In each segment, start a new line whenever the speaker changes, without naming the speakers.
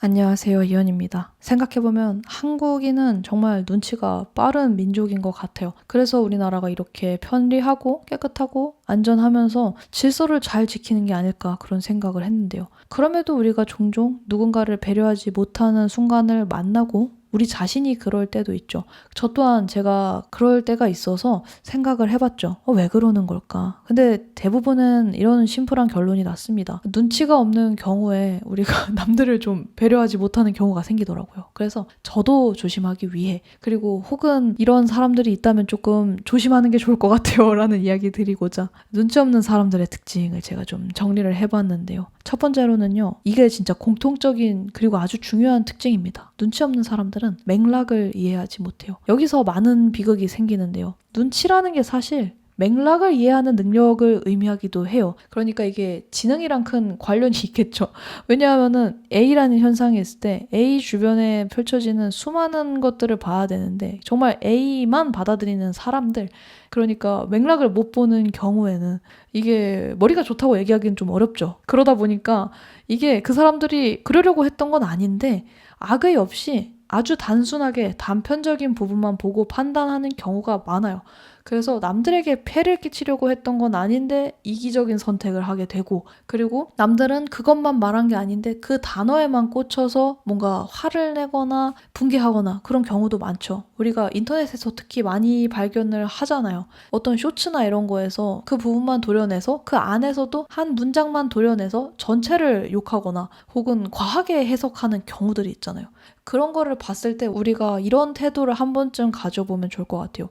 안녕하세요. 이현입니다. 생각해보면 한국인은 정말 눈치가 빠른 민족인 것 같아요. 그래서 우리나라가 이렇게 편리하고 깨끗하고 안전하면서 질서를 잘 지키는 게 아닐까 그런 생각을 했는데요. 그럼에도 우리가 종종 누군가를 배려하지 못하는 순간을 만나고 우리 자신이 그럴 때도 있죠. 저 또한 제가 그럴 때가 있어서 생각을 해봤죠. 어, 왜 그러는 걸까? 근데 대부분은 이런 심플한 결론이 났습니다. 눈치가 없는 경우에 우리가 남들을 좀 배려하지 못하는 경우가 생기더라고요. 그래서 저도 조심하기 위해 그리고 혹은 이런 사람들이 있다면 조금 조심하는 게 좋을 것 같아요. 라는 이야기 드리고자 눈치 없는 사람들의 특징을 제가 좀 정리를 해봤는데요. 첫 번째로는요. 이게 진짜 공통적인 그리고 아주 중요한 특징입니다. 눈치 없는 사람들은 맥락을 이해하지 못해요. 여기서 많은 비극이 생기는데요. 눈치라는 게 사실 맥락을 이해하는 능력을 의미하기도 해요. 그러니까 이게 지능이랑 큰 관련이 있겠죠. 왜냐하면은 A라는 현상이 있을 때 A 주변에 펼쳐지는 수많은 것들을 봐야 되는데 정말 A만 받아들이는 사람들 그러니까 맥락을 못 보는 경우에는 이게 머리가 좋다고 얘기하기는 좀 어렵죠. 그러다 보니까 이게 그 사람들이 그러려고 했던 건 아닌데 악의 없이 아주 단순하게 단편적인 부분만 보고 판단하는 경우가 많아요. 그래서 남들에게 폐를 끼치려고 했던 건 아닌데 이기적인 선택을 하게 되고 그리고 남들은 그것만 말한 게 아닌데 그 단어에만 꽂혀서 뭔가 화를 내거나 붕괴하거나 그런 경우도 많죠. 우리가 인터넷에서 특히 많이 발견을 하잖아요. 어떤 쇼츠나 이런 거에서 그 부분만 도려내서 그 안에서도 한 문장만 도려내서 전체를 욕하거나 혹은 과하게 해석하는 경우들이 있잖아요. 그런 거를 봤을 때 우리가 이런 태도를 한 번쯤 가져보면 좋을 것 같아요.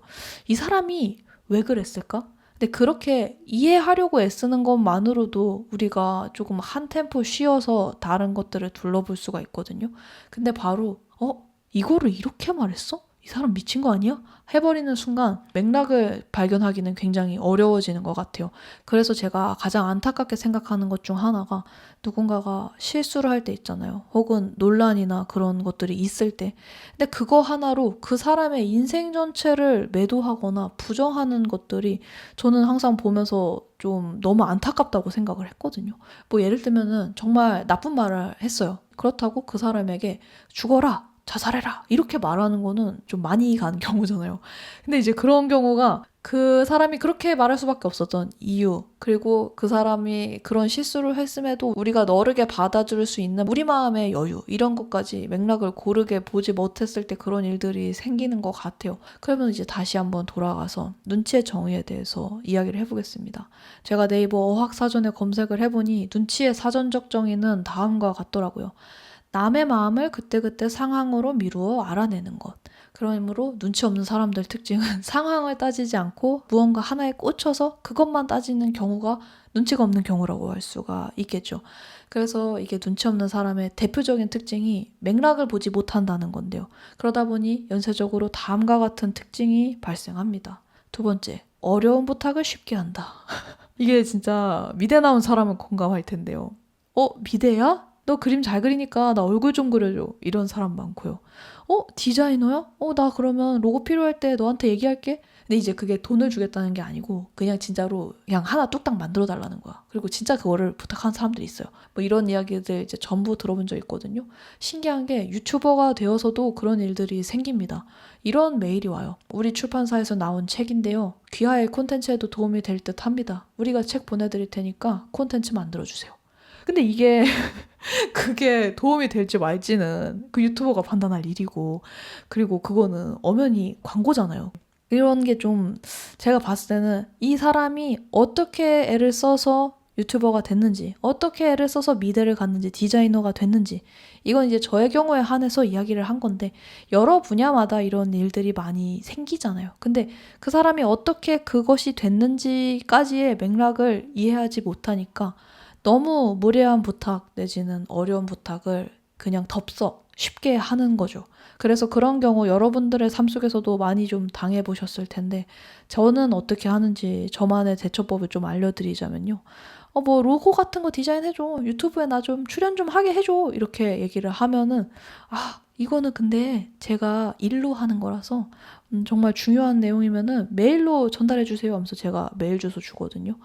이 사람이 왜 그랬을까? 근데 그렇게 이해하려고 애쓰는 것만으로도 우리가 조금 한 템포 쉬어서 다른 것들을 둘러볼 수가 있거든요. 근데 바로, 어? 이거를 이렇게 말했어? 이 사람 미친 거 아니야? 해버리는 순간 맥락을 발견하기는 굉장히 어려워지는 것 같아요. 그래서 제가 가장 안타깝게 생각하는 것 중 하나가 누군가가 실수를 할 때 있잖아요. 혹은 논란이나 그런 것들이 있을 때. 근데 그거 하나로 그 사람의 인생 전체를 매도하거나 부정하는 것들이 저는 항상 보면서 좀 너무 안타깝다고 생각을 했거든요. 뭐 예를 들면은 정말 나쁜 말을 했어요. 그렇다고 그 사람에게 죽어라! 자살해라 이렇게 말하는 거는 좀 많이 가는 경우잖아요. 근데 이제 그런 경우가 그 사람이 그렇게 말할 수밖에 없었던 이유 그리고 그 사람이 그런 실수를 했음에도 우리가 너르게 받아줄 수 있는 우리 마음의 여유 이런 것까지 맥락을 고르게 보지 못했을 때 그런 일들이 생기는 것 같아요. 그러면 이제 다시 한번 돌아가서 눈치의 정의에 대해서 이야기를 해보겠습니다. 제가 네이버 어학사전에 검색을 해보니 눈치의 사전적 정의는 다음과 같더라고요. 남의 마음을 그때그때 상황으로 미루어 알아내는 것. 그러므로 눈치 없는 사람들 특징은 상황을 따지지 않고 무언가 하나에 꽂혀서 그것만 따지는 경우가 눈치가 없는 경우라고 할 수가 있겠죠. 그래서 이게 눈치 없는 사람의 대표적인 특징이 맥락을 보지 못한다는 건데요. 그러다 보니 연쇄적으로 다음과 같은 특징이 발생합니다. 두 번째, 어려운 부탁을 쉽게 한다. 이게 진짜 미대 나온 사람은 공감할 텐데요. 어, 미대야? 너 그림 잘 그리니까 나 얼굴 좀 그려줘. 이런 사람 많고요. 어? 디자이너야? 어, 나 그러면 로고 필요할 때 너한테 얘기할게. 근데 이제 그게 돈을 주겠다는 게 아니고 그냥 진짜로 그냥 하나 뚝딱 만들어 달라는 거야. 그리고 진짜 그거를 부탁하는 사람들이 있어요. 뭐 이런 이야기들 이제 전부 들어본 적 있거든요. 신기한 게 유튜버가 되어서도 그런 일들이 생깁니다. 이런 메일이 와요. 우리 출판사에서 나온 책인데요. 귀하의 콘텐츠에도 도움이 될 듯 합니다. 우리가 책 보내드릴 테니까 콘텐츠 만들어 주세요. 근데 이게 그게 도움이 될지 말지는 그 유튜버가 판단할 일이고 그리고 그거는 엄연히 광고잖아요. 이런 게 좀 제가 봤을 때는 이 사람이 어떻게 애를 써서 유튜버가 됐는지, 어떻게 애를 써서 미대를 갔는지, 디자이너가 됐는지, 이건 이제 저의 경우에 한해서 이야기를 한 건데, 여러 분야마다 이런 일들이 많이 생기잖아요. 근데 그 사람이 어떻게 그것이 됐는지까지의 맥락을 이해하지 못하니까, 너무 무례한 부탁 내지는 어려운 부탁을 그냥 덥석 쉽게 하는 거죠. 그래서 그런 경우 여러분들의 삶 속에서도 많이 좀 당해 보셨을 텐데, 저는 어떻게 하는지 저만의 대처법을 좀 알려드리자면요. 어, 뭐, 로고 같은 거 디자인해 줘. 유튜브에 나 좀 출연 좀 하게 해줘. 이렇게 얘기를 하면은, 아, 이거는 근데 제가 일로 하는 거라서 음, 정말 중요한 내용이면은 메일로 전달해 주세요 하면서 제가 메일 주소 주거든요.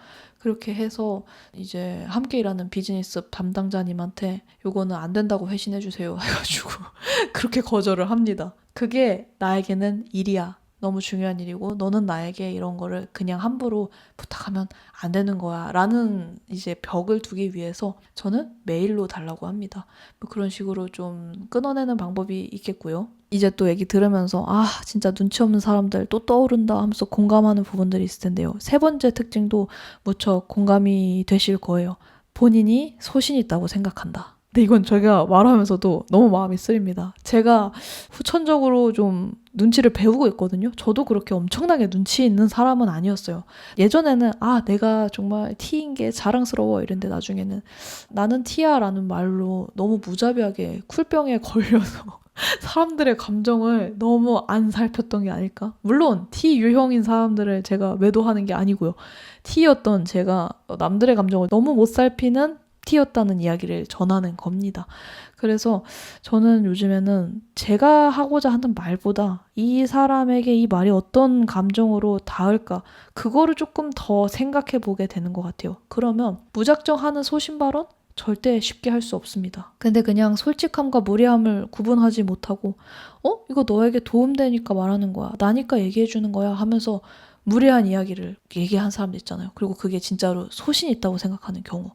그렇게 해서 이제 함께 일하는 비즈니스 담당자님한테 요거는 안 된다고 회신해 주세요 해가지고 그렇게 거절을 합니다. 그게 나에게는 일이야. 너무 중요한 일이고 너는 나에게 이런 거를 그냥 함부로 부탁하면 안 되는 거야 라는 이제 벽을 두기 위해서 저는 메일로 달라고 합니다. 뭐 그런 식으로 좀 끊어내는 방법이 있겠고요. 이제 또 얘기 들으면서 아 진짜 눈치 없는 사람들 또 떠오른다 하면서 공감하는 부분들이 있을 텐데요. 세 번째 특징도 무척 공감이 되실 거예요. 본인이 소신 있다고 생각한다. 근데 이건 제가 말하면서도 너무 마음이 쓰립니다. 제가 후천적으로 좀 눈치를 배우고 있거든요. 저도 그렇게 엄청나게 눈치 있는 사람은 아니었어요. 예전에는 아 내가 정말 T인 게 자랑스러워 이랬는데 나중에는 나는 T야라는 말로 너무 무자비하게 쿨병에 걸려서 사람들의 감정을 너무 안 살폈던 게 아닐까? 물론 T 유형인 사람들을 제가 매도하는 게 아니고요. T였던 제가 남들의 감정을 너무 못 살피는 T였다는 이야기를 전하는 겁니다. 그래서 저는 요즘에는 제가 하고자 하는 말보다 이 사람에게 이 말이 어떤 감정으로 닿을까 그거를 조금 더 생각해 보게 되는 것 같아요. 그러면 무작정 하는 소신 발언 절대 쉽게 할 수 없습니다. 근데 그냥 솔직함과 무례함을 구분하지 못하고 어? 이거 너에게 도움되니까 말하는 거야. 나니까 얘기해 주는 거야 하면서 무례한 이야기를 얘기한 사람도 있잖아요. 그리고 그게 진짜로 소신 있다고 생각하는 경우.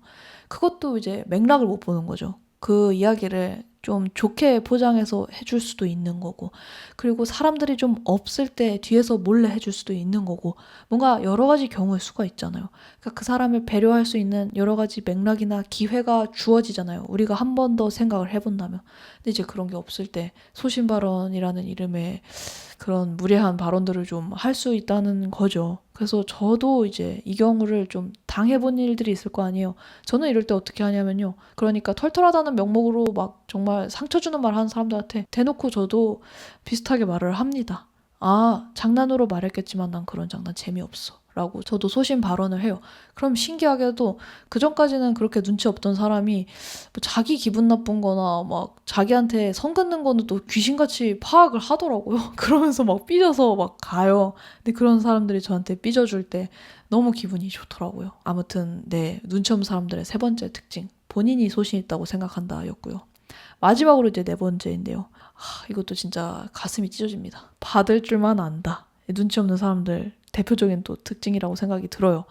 그것도 이제 맥락을 못 보는 거죠. 그 이야기를 좀 좋게 포장해서 해줄 수도 있는 거고, 그리고 사람들이 좀 없을 때 뒤에서 몰래 해줄 수도 있는 거고, 뭔가 여러 가지 경우일 수가 있잖아요. 그러니까 그 사람을 배려할 수 있는 여러 가지 맥락이나 기회가 주어지잖아요. 우리가 한 번 더 생각을 해본다면. 근데 이제 그런 게 없을 때 소신 발언이라는 이름의 그런 무례한 발언들을 좀 할 수 있다는 거죠. 그래서 저도 이제 이 경우를 좀 당해본 일들이 있을 거 아니에요. 저는 이럴 때 어떻게 하냐면요. 그러니까 털털하다는 명목으로 막 정말 상처 주는 말 하는 사람들한테 대놓고 저도 비슷하게 말을 합니다. 아, 장난으로 말했겠지만 난 그런 장난 재미없어. 라고 저도 소신 발언을 해요. 그럼 신기하게도 그 전까지는 그렇게 눈치 없던 사람이 뭐 자기 기분 나쁜 거나 막 자기한테 선 긋는 거는 또 귀신같이 파악을 하더라고요. 그러면서 막 삐져서 막 가요. 근데 그런 사람들이 저한테 삐져줄 때 너무 기분이 좋더라고요. 아무튼 네, 눈치 없는 사람들의 세 번째 특징. 본인이 소신 있다고 생각한다 였고요. 마지막으로 이제 네 번째인데요. 하, 이것도 진짜 가슴이 찢어집니다. 받을 줄만 안다. 눈치 없는 사람들 대표적인 또 특징이라고 생각이 들어요.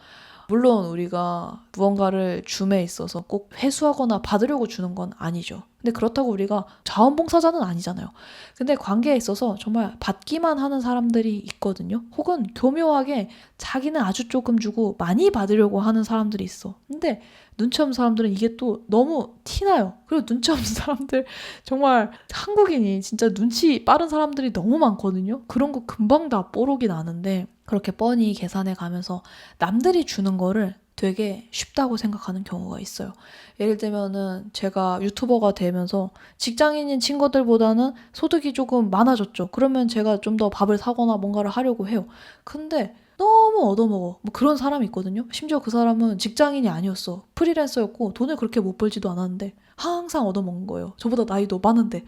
물론 우리가 무언가를 줌에 있어서 꼭 회수하거나 받으려고 주는 건 아니죠. 근데 그렇다고 우리가 자원봉사자는 아니잖아요. 근데 관계에 있어서 정말 받기만 하는 사람들이 있거든요. 혹은 교묘하게 자기는 아주 조금 주고 많이 받으려고 하는 사람들이 있어. 근데 눈치 없는 사람들은 이게 또 너무 티나요. 그리고 눈치 없는 사람들 정말 한국인이 진짜 눈치 빠른 사람들이 너무 많거든요. 그런 거 금방 다 뽀록이 나는데 그렇게 뻔히 계산해 가면서 남들이 주는 거를 되게 쉽다고 생각하는 경우가 있어요. 예를 들면은 제가 유튜버가 되면서 직장인인 친구들보다는 소득이 조금 많아졌죠. 그러면 제가 좀 더 밥을 사거나 뭔가를 하려고 해요. 근데 너무 얻어먹어. 뭐 그런 사람이 있거든요. 심지어 그 사람은 직장인이 아니었어. 프리랜서였고 돈을 그렇게 못 벌지도 않았는데 항상 얻어먹는 거예요. 저보다 나이도 많은데.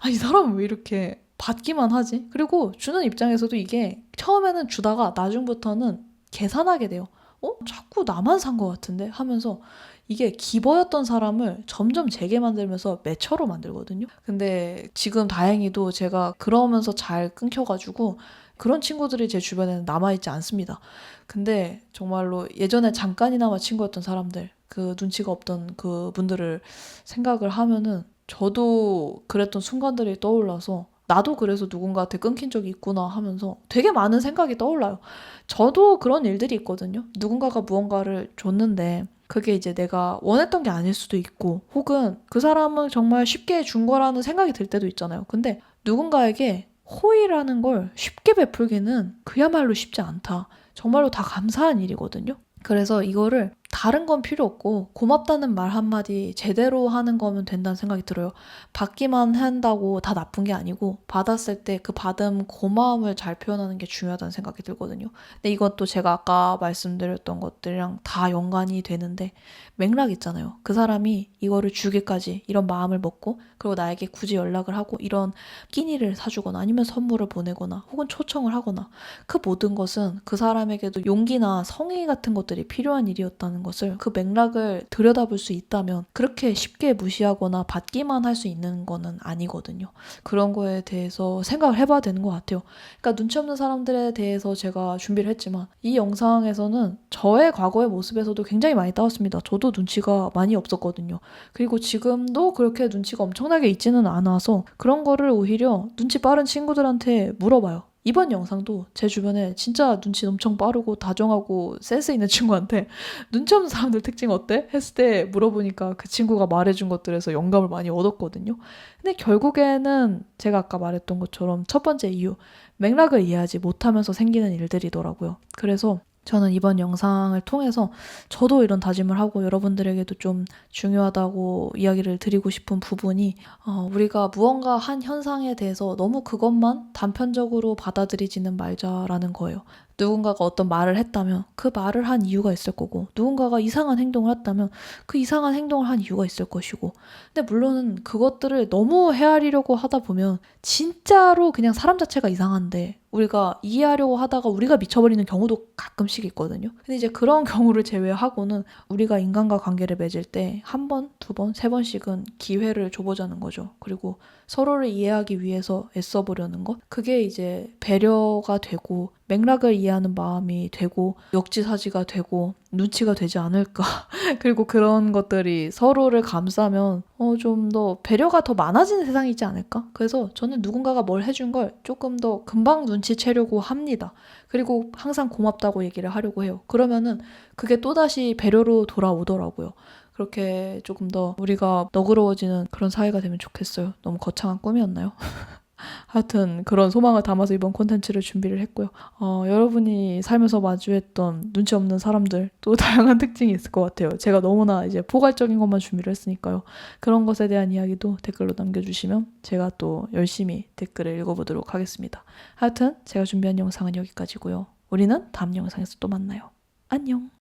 아, 이 사람은 왜 이렇게 받기만 하지? 그리고 주는 입장에서도 이게 처음에는 주다가 나중부터는 계산하게 돼요. 어? 자꾸 나만 산 것 같은데? 하면서 이게 기버였던 사람을 점점 재게 만들면서 매처로 만들거든요. 근데 지금 다행히도 제가 그러면서 잘 끊겨가지고 그런 친구들이 제 주변에는 남아있지 않습니다. 근데 정말로 예전에 잠깐이나마 친구였던 사람들, 그 눈치가 없던 그 분들을 생각을 하면은 저도 그랬던 순간들이 떠올라서 나도 그래서 누군가한테 끊긴 적이 있구나 하면서 되게 많은 생각이 떠올라요. 저도 그런 일들이 있거든요. 누군가가 무언가를 줬는데 그게 이제 내가 원했던 게 아닐 수도 있고 혹은 그 사람은 정말 쉽게 준 거라는 생각이 들 때도 있잖아요. 근데 누군가에게 호의라는 걸 쉽게 베풀기는 그야말로 쉽지 않다. 정말로 다 감사한 일이거든요. 그래서 이거를 다른 건 필요 없고 고맙다는 말 한마디 제대로 하는 거면 된다는 생각이 들어요. 받기만 한다고 다 나쁜 게 아니고 받았을 때 그 받음 고마움을 잘 표현하는 게 중요하다는 생각이 들거든요. 근데 이것도 제가 아까 말씀드렸던 것들이랑 다 연관이 되는데 맥락 있잖아요. 그 사람이 이거를 주기까지 이런 마음을 먹고 그리고 나에게 굳이 연락을 하고 이런 끼니를 사주거나 아니면 선물을 보내거나 혹은 초청을 하거나 그 모든 것은 그 사람에게도 용기나 성의 같은 것들이 필요한 일이었 다는 것을 그 맥락을 들여다볼 수 있다면 그렇게 쉽게 무시하거나 받기만 할 수 있는 거는 아니거든요. 그런 거에 대해서 생각을 해봐야 되는 것 같아요. 그러니까 눈치 없는 사람들에 대해서 제가 준비를 했지만 이 영상에서는 저의 과거의 모습에서도 굉장히 많이 따왔습니다. 저도 눈치가 많이 없었거든요. 그리고 지금도 그렇게 눈치가 엄청나게 있지는 않아서 그런 거를 오히려 눈치 빠른 친구들한테 물어봐요. 이번 영상도 제 주변에 진짜 눈치 엄청 빠르고 다정하고 센스 있는 친구한테 눈치 없는 사람들 특징 어때? 했을 때 물어보니까 그 친구가 말해준 것들에서 영감을 많이 얻었거든요. 근데 결국에는 제가 아까 말했던 것처럼 첫 번째 이유, 맥락을 이해하지 못하면서 생기는 일들이더라고요. 그래서 저는 이번 영상을 통해서 저도 이런 다짐을 하고 여러분들에게도 좀 중요하다고 이야기를 드리고 싶은 부분이 어, 우리가 무언가 한 현상에 대해서 너무 그것만 단편적으로 받아들이지는 말자라는 거예요. 누군가가 어떤 말을 했다면 그 말을 한 이유가 있을 거고 누군가가 이상한 행동을 했다면 그 이상한 행동을 한 이유가 있을 것이고 근데 물론은 그것들을 너무 헤아리려고 하다 보면 진짜로 그냥 사람 자체가 이상한데 우리가 이해하려고 하다가 우리가 미쳐버리는 경우도 가끔씩 있거든요. 근데 이제 그런 경우를 제외하고는 우리가 인간과 관계를 맺을 때 한 번, 두 번, 세 번씩은 기회를 줘보자는 거죠. 그리고 서로를 이해하기 위해서 애써보려는 것. 그게 이제 배려가 되고 맥락을 이해하는 마음이 되고 역지사지가 되고 눈치가 되지 않을까. 그리고 그런 것들이 서로를 감싸면 어, 좀 더 배려가 더 많아지는 세상이지 않을까? 그래서 저는 누군가가 뭘 해준 걸 조금 더 금방 눈치채려고 합니다. 그리고 항상 고맙다고 얘기를 하려고 해요. 그러면은 그게 또다시 배려로 돌아오더라고요. 그렇게 조금 더 우리가 너그러워지는 그런 사회가 되면 좋겠어요. 너무 거창한 꿈이었나요? 하여튼 그런 소망을 담아서 이번 콘텐츠를 준비를 했고요. 어, 여러분이 살면서 마주했던 눈치 없는 사람들 또 다양한 특징이 있을 것 같아요. 제가 너무나 이제 포괄적인 것만 준비를 했으니까요. 그런 것에 대한 이야기도 댓글로 남겨주시면 제가 또 열심히 댓글을 읽어보도록 하겠습니다. 하여튼 제가 준비한 영상은 여기까지고요. 우리는 다음 영상에서 또 만나요. 안녕.